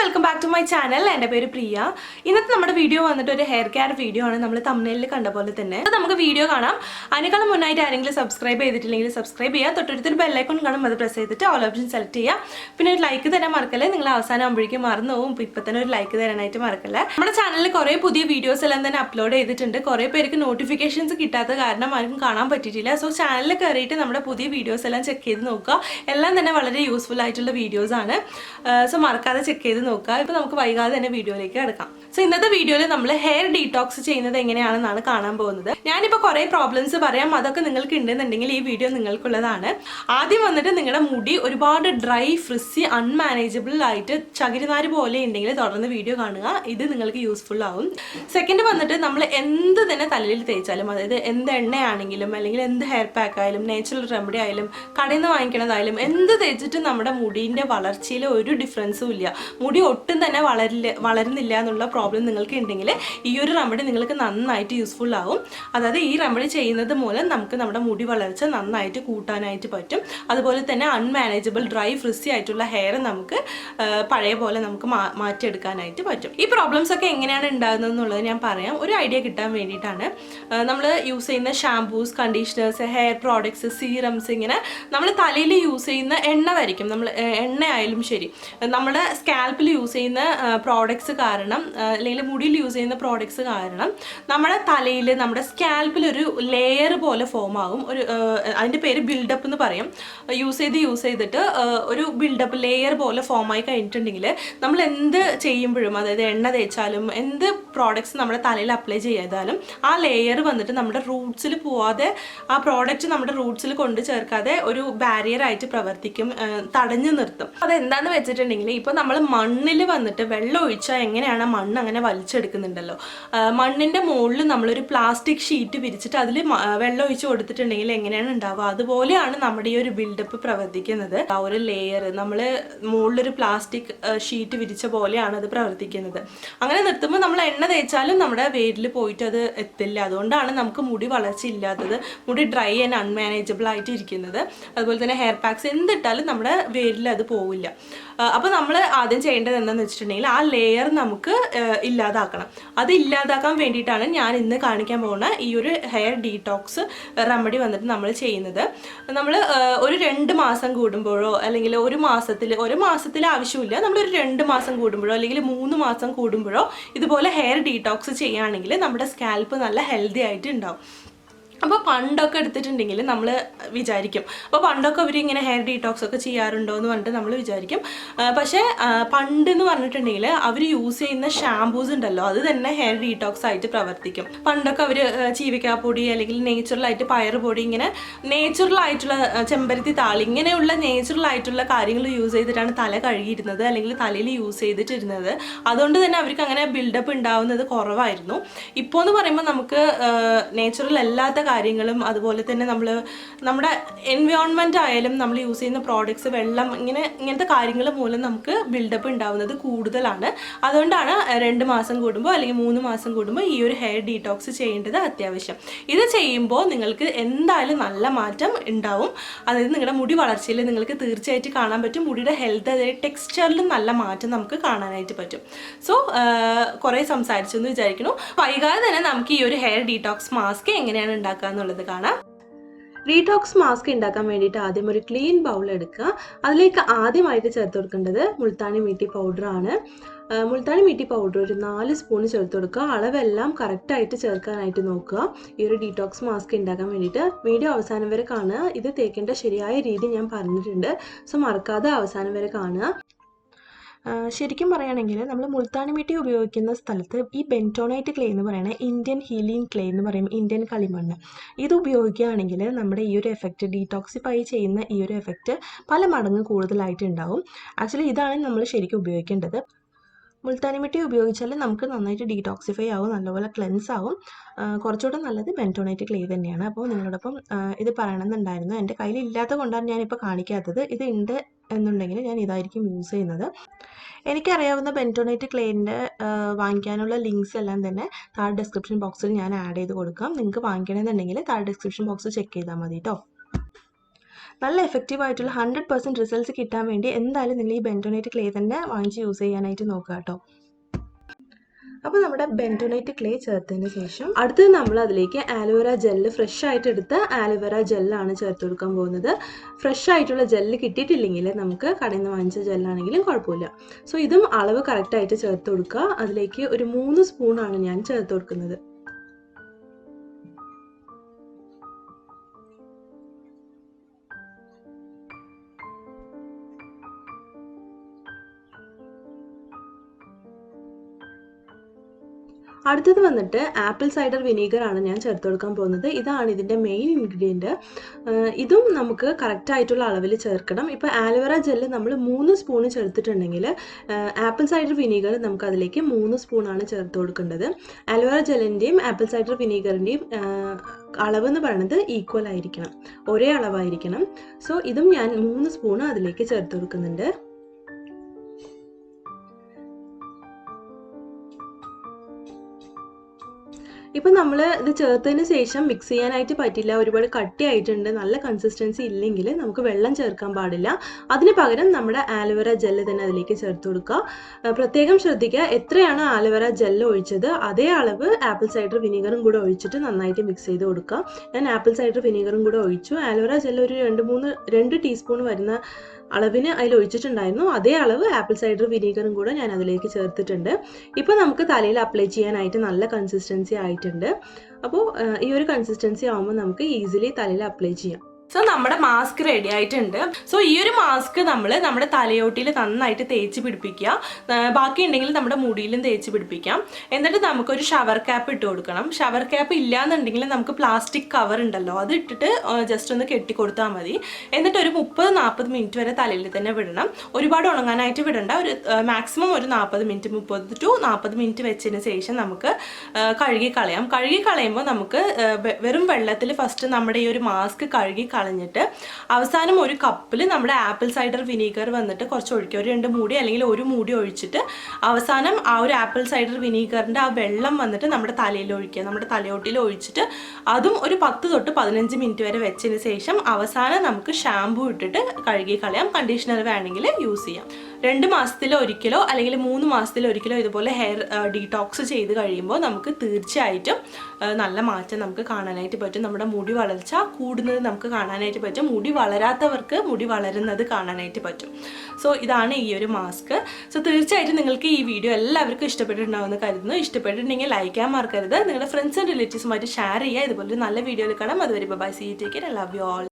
Welcome back to my channel എന്റെ പേര് പ്രിയ. ഇന്നത്തെ നമ്മുടെ വീഡിയോ വന്നിട്ട് ഒരു ഹെയർ കെയർ വീഡിയോ ആണ് നമ്മൾ തമ്മിലിൽ കണ്ട പോലെ തന്നെ. നമുക്ക് വീഡിയോ കാണാം. അതിനേക്കാളും മുന്നായിട്ട് ആരെങ്കിലും സബ്സ്ക്രൈബ് ചെയ്തിട്ടില്ലെങ്കിൽ സബ്സ്ക്രൈബ് ചെയ്യുക. തൊട്ടടുത്തൊരു ബെല്ലൈക്കൺ കാണും. അത് പ്രസ് ചെയ്തിട്ട് ഓൾ ഓപ്ഷൻ സെലക്ട് ചെയ്യുക. പിന്നെ ഒരു ലൈക്ക് തരാൻ മറക്കല്ലേ? നിങ്ങൾ അവസാനം ആകുമ്പോഴേക്കും മറന്നു പോകും. ഇപ്പം തന്നെ ഒരു ലൈക്ക് തരാനായിട്ട് മറക്കല്ലേ. നമ്മുടെ ചാനലിൽ കുറേ പുതിയ വീഡിയോസ് എല്ലാം തന്നെ അപ്ലോഡ് ചെയ്തിട്ടുണ്ട്. കുറേ പേർക്ക് നോട്ടിഫിക്കേഷൻസ് കിട്ടാത്ത കാരണം ആർക്കും കാണാൻ പറ്റിയിട്ടില്ല. സോ ചാനലിൽ കയറിയിട്ട് നമ്മുടെ പുതിയ വീഡിയോസ് എല്ലാം ചെക്ക് ചെയ്ത് നോക്കുക. എല്ലാം തന്നെ വളരെ യൂസ്ഫുൾ ആയിട്ടുള്ള വീഡിയോസ് ആണ്. സോ മറക്കാതെ ചെക്ക് ചെയ്ത് നോക്കുക. ഇപ്പൊ നമുക്ക് വൈകാതെ തന്നെ വീഡിയോയിലേക്ക് കിടക്കാം. സോ ഇന്നത്തെ വീഡിയോയിൽ നമ്മൾ ഹെയർ ഡീടോക്സ് ചെയ്യുന്നത് എങ്ങനെയാണെന്നാണ് കാണാൻ പോകുന്നത്. ഞാനിപ്പോൾ കുറേ പ്രോബ്ലംസ് പറയാം. അതൊക്കെ നിങ്ങൾക്ക് ഉണ്ടെന്നുണ്ടെങ്കിൽ ഈ വീഡിയോ നിങ്ങൾക്കുള്ളതാണ്. ആദ്യം വന്നിട്ട് നിങ്ങളുടെ മുടി ഒരുപാട് ഡ്രൈ ഫ്രിസി അൺമാനേജബിൾ ആയിട്ട് ചകിരിനാര് പോലെ ഉണ്ടെങ്കിൽ തുടർന്ന് വീഡിയോ കാണുക. ഇത് നിങ്ങൾക്ക് യൂസ്ഫുൾ ആവും. സെക്കൻഡ് വന്നിട്ട് നമ്മൾ എന്ത് തന്നെ തലയിൽ തേച്ചാലും അതായത് എന്ത് എണ്ണയാണെങ്കിലും അല്ലെങ്കിൽ എന്ത് ഹെയർ പാക്ക് ആയാലും നാച്ചുറൽ റെമഡി ആയാലും കടയിൽ നിന്ന് വാങ്ങിക്കണതായാലും എന്ത് തേച്ചിട്ടും നമ്മുടെ മുടീന്റെ വളർച്ചയിൽ ഒരു ഡിഫറൻസും ഇല്ല. മുടി ഒട്ടും തന്നെ വളരില്ല വളരുന്നില്ല എന്നുള്ള പ്രോബ്ലം നിങ്ങൾക്ക് ഉണ്ടെങ്കിൽ ഈ ഒരു റെമഡി നിങ്ങൾക്ക് നന്നായിട്ട് യൂസ്ഫുൾ ആവും. അതായത് ഈ റെമഡി ചെയ്യുന്നത് മൂലം നമുക്ക് നമ്മുടെ മുടി വളർച്ച നന്നായിട്ട് കൂട്ടാനായിട്ട് പറ്റും. അതുപോലെ തന്നെ അൺമാനേജബിൾ ഡ്രൈ ഫ്രിസി ആയിട്ടുള്ള ഹെയർ നമുക്ക് പഴയ പോലെ നമുക്ക് മാറ്റിയെടുക്കാനായിട്ട് പറ്റും. ഈ പ്രോബ്ലംസ് ഒക്കെ എങ്ങനെയാണ് ഉണ്ടാകുന്നത് എന്നുള്ളത് ഞാൻ പറയാം. ഒരു ഐഡിയ കിട്ടാൻ വേണ്ടിയിട്ടാണ്. നമ്മൾ യൂസ് ചെയ്യുന്ന shampoos conditioners hair products serums ഇങ്ങനെ നമ്മൾ തലയിൽ യൂസ് ചെയ്യുന്ന എണ്ണ വരയ്ക്കും. നമ്മൾ എണ്ണ ആയാലും ശരി. നമ്മുടെ സ്കാൽപ്പിൽ യൂസ് ചെയ്യുന്ന പ്രോഡക്ട്സ് കാരണം അല്ലെങ്കിൽ മുടിയിൽ യൂസ് ചെയ്യുന്ന പ്രോഡക്ട്സ് കാരണം നമ്മുടെ തലയിൽ നമ്മുടെ സ്കാൽപ്പിൽ ഒരു ലെയർ പോലെ ഫോം ആകും. ഒരു അതിന്റെ പേര് ബിൽഡപ്പ് എന്ന് പറയും. യൂസ് ചെയ്ത് യൂസ് ചെയ്തിട്ട് ഒരു ബിൽഡപ്പ് ലെയർ പോലെ ഫോം ആയി കഴിഞ്ഞിട്ടുണ്ടെങ്കിൽ നമ്മൾ എന്ത് ചെയ്യുമ്പോഴും അതായത് എണ്ണ തേച്ചാലും എന്ത് പ്രോഡക്ട്സ് നമ്മുടെ തലയിൽ അപ്ലൈ ചെയ്താലും ആ ലെയർ വന്നിട്ട് നമ്മുടെ റൂട്ട്സിൽ പോവാതെ ആ പ്രോഡക്റ്റ് നമ്മുടെ റൂട്ട്സിൽ കൊണ്ട് ചേർക്കാതെ ഒരു ബാരിയർ ആയിട്ട് പ്രവർത്തിക്കും തടഞ്ഞു നിർത്തും. അതെന്താണെന്ന് വെച്ചിട്ടുണ്ടെങ്കിൽ ഇപ്പോൾ നമ്മൾ മണ്ണിൽ വന്നിട്ട് വെള്ളം ഒഴിച്ചാൽ എങ്ങനെയാണ് മണ്ണ് അങ്ങനെ വലിച്ചെടുക്കുന്നുണ്ടല്ലോ? മണ്ണിന്റെ മുകളിൽ നമ്മളൊരു പ്ലാസ്റ്റിക് ഷീറ്റ് വിരിച്ചിട്ട് അതിൽ വെള്ളം ഒഴിച്ച് കൊടുത്തിട്ടുണ്ടെങ്കിൽ എങ്ങനെയാണ് ഉണ്ടാവുക? അതുപോലെയാണ് നമ്മുടെ ഈ ഒരു ബിൽഡപ്പ് പ്രവർത്തിക്കുന്നത്. ആ ഒരു ലെയർ നമ്മൾ മുകളിലൊരു പ്ലാസ്റ്റിക് ഷീറ്റ് വിരിച്ച പോലെയാണ് അത് പ്രവർത്തിക്കുന്നത്. അങ്ങനെ നിർത്തുമ്പോൾ നമ്മൾ എണ്ണ തേച്ചാലും നമ്മുടെ വേരിൽ പോയിട്ട് അത് എത്തില്ല. അതുകൊണ്ടാണ് നമുക്ക് മുടി വളർച്ച ഇല്ലാത്തത് മുടി ഡ്രൈ ആൻഡ് അൺമാനേജബിൾ ആയിട്ട് ഇരിക്കുന്നത്. അതുപോലെ തന്നെ ഹെയർ പാക്സ് എന്തിട്ടാലും നമ്മുടെ വേരിൽ അത് പോവില്ല. അപ്പോൾ നമ്മൾ ആദ്യം ചെയ്യേണ്ടത് എന്താണെന്ന് വെച്ചിട്ടുണ്ടെങ്കിൽ ആ ലെയർ നമുക്ക് ഇല്ലാതാക്കണം. അത് ഇല്ലാതാക്കാൻ വേണ്ടിയിട്ടാണ് ഞാൻ ഇന്ന് കാണിക്കാൻ പോകുന്ന ഈ ഒരു ഹെയർ ഡീടോക്സ് റെമഡി വന്നിട്ട് നമ്മൾ ചെയ്യുന്നത്. നമ്മൾ ഒരു രണ്ട് മാസം കൂടുമ്പോഴോ അല്ലെങ്കിൽ ഒരു മാസത്തിൽ ഒരു മാസത്തിൽ ആവശ്യമില്ല. നമ്മളൊരു രണ്ട് മാസം കൂടുമ്പോഴോ അല്ലെങ്കിൽ മൂന്ന് മാസം കൂടുമ്പോഴോ ഇതുപോലെ ഹെയർ ഡീടോക്സ് ചെയ്യുകയാണെങ്കിൽ നമ്മുടെ സ്കാൽപ്പ് നല്ല ഹെൽത്തി ആയിട്ട് ഉണ്ടാവും. അപ്പോൾ പണ്ടൊക്കെ എടുത്തിട്ടുണ്ടെങ്കിൽ നമ്മൾ വിചാരിക്കും. അപ്പോൾ പണ്ടൊക്കെ അവർ ഇങ്ങനെ ഹെയർ ഡീടോക്സ് ഒക്കെ ചെയ്യാറുണ്ടോ എന്ന് പറഞ്ഞിട്ട് നമ്മൾ വിചാരിക്കും. പക്ഷേ പണ്ട് എന്ന് പറഞ്ഞിട്ടുണ്ടെങ്കിൽ അവർ യൂസ് ചെയ്യുന്ന ഷാംപൂസ് ഉണ്ടല്ലോ അത് തന്നെ ഹെയർ ഡീടോക്സ് ആയിട്ട് പ്രവർത്തിക്കും. പണ്ടൊക്കെ അവർ ചീവിക്കാപ്പൊടി അല്ലെങ്കിൽ നേച്ചുറൽ ആയിട്ട് പയർ പൊടി ഇങ്ങനെ ആ, ചെമ്പരത്തി താളി ഇങ്ങനെയുള്ള നേച്ചുറൽ ആയിട്ടുള്ള കാര്യങ്ങൾ യൂസ് ചെയ്തിട്ടാണ് തല കഴുകിയിരുന്നത് അല്ലെങ്കിൽ തലയിൽ യൂസ് ചെയ്തിട്ടിരുന്നത്. അതുകൊണ്ട് തന്നെ അവർക്ക് അങ്ങനെ ബിൽഡപ്പ് ഉണ്ടാവുന്നത് കുറവായിരുന്നു. ഇപ്പോൾ എന്ന് പറയുമ്പോൾ നമുക്ക് നേച്ചുറൽ അല്ലാത്ത കാര്യങ്ങളും അതുപോലെ തന്നെ നമ്മൾ നമ്മുടെ എൻവയോൺമെന്റ് ആയാലും നമ്മൾ യൂസ് ചെയ്യുന്ന പ്രോഡക്ട്സ് വെള്ളം ഇങ്ങനെ ഇങ്ങനത്തെ കാര്യങ്ങൾ മൂലം നമുക്ക് ബിൽഡപ്പ് ഉണ്ടാവുന്നത് കൂടുതലാണ്. അതുകൊണ്ടാണ് രണ്ട് മാസം കൂടുമ്പോൾ അല്ലെങ്കിൽ മൂന്ന് മാസം കൂടുമ്പോൾ ഈ ഒരു ഹെയർ ഡീടോക്സ് ചെയ്യേണ്ടത് അത്യാവശ്യം. ഇത് ചെയ്യുമ്പോൾ നിങ്ങൾക്ക് എന്തായാലും നല്ല മാറ്റം ഉണ്ടാവും. അതായത് നിങ്ങളുടെ മുടി വളർച്ചയിൽ നിങ്ങൾക്ക് തീർച്ചയായിട്ടും കാണാൻ പറ്റും. മുടിയുടെ ഹെൽത്ത് അതായത് ടെക്സ്ചറിലും നല്ല മാറ്റം നമുക്ക് കാണാനായിട്ട് പറ്റും. സോ കുറേ സംസാരിച്ചു എന്ന് വിചാരിക്കുന്നു. വൈകാതെ തന്നെ നമുക്ക് ഈ ഒരു ഹെയർ ഡീടോക്സ് മാസ്ക് എങ്ങനെയാണ് ഉണ്ടാക്കുക എന്നുള്ളത് കാണാം. റീടോക്സ് മാസ്ക് ഉണ്ടാക്കാൻ വേണ്ടിയിട്ട് ആദ്യം ഒരു ക്ലീൻ ബൗൾ എടുക്കുക. അതിലേക്ക് ആദ്യമായിട്ട് ചേർത്ത് കൊടുക്കേണ്ടത് മുൾത്താനി മീട്ടി പൗഡറാണ് മുൾത്താനി മീട്ടി പൗഡർ ഒരു നാല് സ്പൂൺ ചേർത്ത് കൊടുക്കുക. അളവെല്ലാം കറക്റ്റായിട്ട് ചേർക്കാനായിട്ട് നോക്കുക. ഈ ഒരു ഡീടോക്സ് മാസ്ക് ഉണ്ടാക്കാൻ വേണ്ടിയിട്ട് വീഡിയോ അവസാനം വരെ കാണുക. ഇത് തേക്കേണ്ട ശരിയായ രീതി ഞാൻ പറഞ്ഞിട്ടുണ്ട്. സോ മറക്കാതെ അവസാനം വരെ കാണുക. ശരിക്കും പറയുകയാണെങ്കിൽ നമ്മൾ മുൾത്താണി മിട്ടി ഉപയോഗിക്കുന്ന സ്ഥലത്ത് ഈ ബെന്റോണൈറ്റ് ക്ലേ എന്ന് പറയുന്നത് ഇന്ത്യൻ ഹീലിംഗ് ക്ലേ എന്ന് പറയും ഇന്ത്യൻ കളിമണ്ണ്. ഇത് ഉപയോഗിക്കുകയാണെങ്കിൽ നമ്മുടെ ഈ ഒരു എഫക്റ്റ് ഡീടോക്സിഫൈ ചെയ്യുന്ന ഈ ഒരു എഫക്റ്റ് പല മടങ്ങ് കൂടുതലായിട്ട് ഉണ്ടാവും ആക്ച്വലി ഇതാണ് നമ്മൾ ശരിക്കും ഉപയോഗിക്കേണ്ടത്. മുൾത്താനി മിട്ടി ഉപയോഗിച്ചാൽ നമുക്ക് നന്നായിട്ട് ഡീടോക്സിഫൈ ആവും നല്ലപോലെ ക്ലെൻസ് ആവും. കുറച്ചുകൂടെ നല്ലത് ബെന്റോണൈറ്റ് ക്ലേ തന്നെയാണ്. അപ്പോൾ നിങ്ങളോടൊപ്പം ഇത് പറയണമെന്നുണ്ടായിരുന്നു. എന്റെ കയ്യിൽ ഇല്ലാത്ത കൊണ്ടാണ് ഞാനിപ്പോൾ കാണിക്കാത്തത്. ഇത് ഉണ്ട് എന്നുണ്ടെങ്കിൽ ഞാൻ ഇതായിരിക്കും യൂസ് ചെയ്യുന്നത്. എനിക്കറിയാവുന്ന ബെന്റോണൈറ്റ് ക്ലേന്റെ വാങ്ങിക്കാനുള്ള ലിങ്ക്സ് എല്ലാം തന്നെ താഴെ ഡിസ്ക്രിപ്ഷൻ ബോക്സിൽ ഞാൻ ആഡ് ചെയ്ത് കൊടുക്കാം. നിങ്ങൾക്ക് വാങ്ങിക്കണമെന്നുണ്ടെങ്കിൽ താഴെ ഡിസ്ക്രിപ്ഷൻ ബോക്സ് ചെക്ക് ചെയ്താൽ മതി കേട്ടോ നല്ല എഫക്റ്റീവ് ആയിട്ടുള്ള ഹൺഡ്രഡ് പെർസെന്റ് റിസൾട്ട്സ് കിട്ടാൻ വേണ്ടി എന്തായാലും നിങ്ങൾ ഈ ബെന്റോണേറ്റ് ക്ലേ തന്നെ വാങ്ങിച്ച് യൂസ് ചെയ്യാനായിട്ട് നോക്കുക കേട്ടോ. അപ്പോൾ നമ്മുടെ ബെന്റോണൈറ്റ് ക്ലേ ചേർത്തതിന് ശേഷം അടുത്തത് നമ്മൾ അതിലേക്ക് ആലോവേര ജെല്ല് ഫ്രഷ് ആയിട്ട് എടുത്ത ആലോവേര ജെല്ലാണ് ചേർത്ത് കൊടുക്കാൻ പോകുന്നത്. ഫ്രഷ് ആയിട്ടുള്ള ജെല്ല് കിട്ടിയിട്ടില്ലെങ്കിൽ നമുക്ക് കടയിൽ നിന്ന് വാങ്ങിച്ച ജെല്ലാണെങ്കിലും കുഴപ്പമില്ല. സോ ഇതും അളവ് കറക്റ്റായിട്ട് ചേർത്ത് കൊടുക്കുക. അതിലേക്ക് ഒരു മൂന്ന് സ്പൂണാണ് ഞാൻ ചേർത്ത് കൊടുക്കുന്നത്. അടുത്തത് വന്നിട്ട് ആപ്പിൾ സൈഡർ വിനീഗർ ആണ് ഞാൻ ചേർത്ത് കൊടുക്കാൻ പോകുന്നത്. ഇതാണ് ഇതിന്റെ മെയിൻ ഇൻഗ്രീഡിയന്റ് ഇതും നമുക്ക് കറക്റ്റായിട്ടുള്ള അളവിൽ ചേർക്കണം. ഇപ്പോൾ ആലോവേറ ജെല്ല് നമ്മൾ മൂന്ന് സ്പൂൺ ചേർത്തിട്ടുണ്ടെങ്കിൽ ആപ്പിൾ സൈഡർ വിനീഗർ നമുക്ക് അതിലേക്ക് മൂന്ന് സ്പൂണാണ് ചേർത്ത് കൊടുക്കേണ്ടത്. ആലോവേറ ജെല്ലിന്റെയും ആപ്പിൾ സൈഡർ വിനീഗറിന്റെയും അളവ് എന്ന് പറയുന്നത് ഈക്വൽ ആയിരിക്കണം. ഒരേ അളവായിരിക്കണം. സോ ഇതും ഞാൻ മൂന്ന് സ്പൂൺ അതിലേക്ക് ചേർത്ത് കൊടുക്കുന്നുണ്ട്. ഇപ്പം നമ്മൾ ഇത് ചേർത്തതിന് ശേഷം മിക്സ് ചെയ്യാനായിട്ട് പറ്റില്ല. ഒരുപാട് കട്ടിയായിട്ടുണ്ട്. നല്ല കൺസിസ്റ്റൻസി ഇല്ലെങ്കിൽ നമുക്ക് വെള്ളം ചേർക്കാൻ പാടില്ല. അതിന് പകരം നമ്മുടെ ആലുവര ജെല്ല് തന്നെ അതിലേക്ക് ചേർത്ത് കൊടുക്കുക. പ്രത്യേകം ശ്രദ്ധിക്കുക. എത്രയാണ് ആലുവര ജെല്ല് ഒഴിച്ചത്? അതേ അളവ് ആപ്പിൾ സൈഡർ വിനീഗറും കൂടെ ഒഴിച്ചിട്ട് നന്നായിട്ട് മിക്സ് ചെയ്ത് കൊടുക്കുക. ഞാൻ ആപ്പിൾ സൈഡർ വിനീഗറും കൂടെ ഒഴിച്ചു. ആലുവര ജെല്ല് ഒരു രണ്ട് മൂന്ന് രണ്ട് ടീസ്പൂൺ വരുന്ന അളവിന് അതിൽ ഒഴിച്ചിട്ടുണ്ടായിരുന്നു. അതേ അളവ് ആപ്പിൾ സൈഡർ വിനീഗറും കൂടെ ഞാൻ അതിലേക്ക് ചേർത്തിട്ടുണ്ട്. ഇപ്പോൾ നമുക്ക് തലയിൽ അപ്ലൈ ചെയ്യാനായിട്ട് നല്ല കൺസിസ്റ്റൻസി ആയിട്ടുണ്ട്. അപ്പോൾ ഈ ഒരു കൺസിസ്റ്റൻസി ആകുമ്പോൾ നമുക്ക് ഈസിലി തലയിൽ അപ്ലൈ ചെയ്യാം. സോ നമ്മുടെ മാസ്ക് റെഡി ആയിട്ടുണ്ട്. സോ ഈ ഒരു മാസ്ക് നമ്മൾ നമ്മുടെ തലയോട്ടിയിൽ നന്നായിട്ട് തേച്ച് പിടിപ്പിക്കുക. ബാക്കി ഉണ്ടെങ്കിൽ നമ്മുടെ മുടിയിലും തേച്ച് പിടിപ്പിക്കാം. എന്നിട്ട് നമുക്കൊരു ഷവർ ക്യാപ്പ് ഇട്ട് കൊടുക്കണം. ഷവർ ക്യാപ്പ് ഇല്ലാന്നുണ്ടെങ്കിൽ നമുക്ക് പ്ലാസ്റ്റിക് കവർ ഉണ്ടല്ലോ അത് ഇട്ടിട്ട് ജസ്റ്റ് ഒന്ന് കെട്ടി കൊടുത്താൽ മതി. എന്നിട്ട് ഒരു മുപ്പത് നാൽപ്പത് മിനിറ്റ് വരെ തലയിൽ തന്നെ വിടണം. ഒരുപാട് ഉണങ്ങാനായിട്ട് വിടണ്ട. ഒരു മാക്സിമം ഒരു നാൽപ്പത് മിനിറ്റ് മുപ്പത് ടു നാൽപ്പത് മിനിറ്റ് വെച്ചതിന് ശേഷം നമുക്ക് കഴുകി കളയാം കഴുകി കളയുമ്പോൾ നമുക്ക് വെറും വെള്ളത്തിൽ ഫസ്റ്റ് നമ്മുടെ ഈ ഒരു മാസ്ക് കഴുകി കളഞ്ഞിട്ട് അവസാനം ഒരു കപ്പിൽ നമ്മുടെ ആപ്പിൾ സൈഡർ വിനീഗർ വന്നിട്ട് കുറച്ച് ഒഴിക്കുക ഒരു രണ്ട് മൂടി അല്ലെങ്കിൽ ഒരു മൂടി ഒഴിച്ചിട്ട് അവസാനം ആ ഒരു ആപ്പിൾ സൈഡർ വിനീഗറിന്റെ ആ വെള്ളം വന്നിട്ട് നമ്മുടെ തലയിൽ ഒഴിക്കുക. നമ്മുടെ തലയോട്ടിൽ ഒഴിച്ചിട്ട് അതും ഒരു പത്ത് തൊട്ട് പതിനഞ്ച് മിനിറ്റ് വരെ വെച്ചതിന് ശേഷം അവസാനം നമുക്ക് ഷാമ്പൂ ഇട്ടിട്ട് കഴുകി കളയാം. കണ്ടീഷണർ വേണമെങ്കിൽ യൂസ് ചെയ്യാം. രണ്ട് മാസത്തിൽ ഒരിക്കലോ അല്ലെങ്കിൽ മൂന്ന് മാസത്തിൽ ഒരിക്കലോ ഇതുപോലെ ഹെയർ ഡീടോക്സ് ചെയ്ത് കഴിയുമ്പോൾ നമുക്ക് തീർച്ചയായിട്ടും നല്ല മാറ്റം നമുക്ക് കാണാനായിട്ട് പറ്റും. നമ്മുടെ മുടി വളർച്ച കൂടുന്നത് നമുക്ക് കാണാനായിട്ട് പറ്റും. മുടി വളരാത്തവർക്ക് മുടി വളരുന്നത് കാണാനായിട്ട് പറ്റും. സോ ഇതാണ് ഈ ഒരു മാസ്ക്. സോ തീർച്ചയായിട്ടും നിങ്ങൾക്ക് ഈ വീഡിയോ എല്ലാവർക്കും ഇഷ്ടപ്പെട്ടിട്ടുണ്ടാവുമെന്ന് കരുതുന്നു. ഇഷ്ടപ്പെട്ടിട്ടുണ്ടെങ്കിൽ ലൈക്ക് ചെയ്യാൻ മറക്കരുത്. നിങ്ങളുടെ ഫ്രണ്ട്സ് ആൻഡ് റിലേറ്റീവ്സുമായിട്ട് ഷെയർ ചെയ്യുക. ഇതുപോലെ നല്ല വീഡിയോയിൽ കാണാം. അതുവരെ bye see take love you all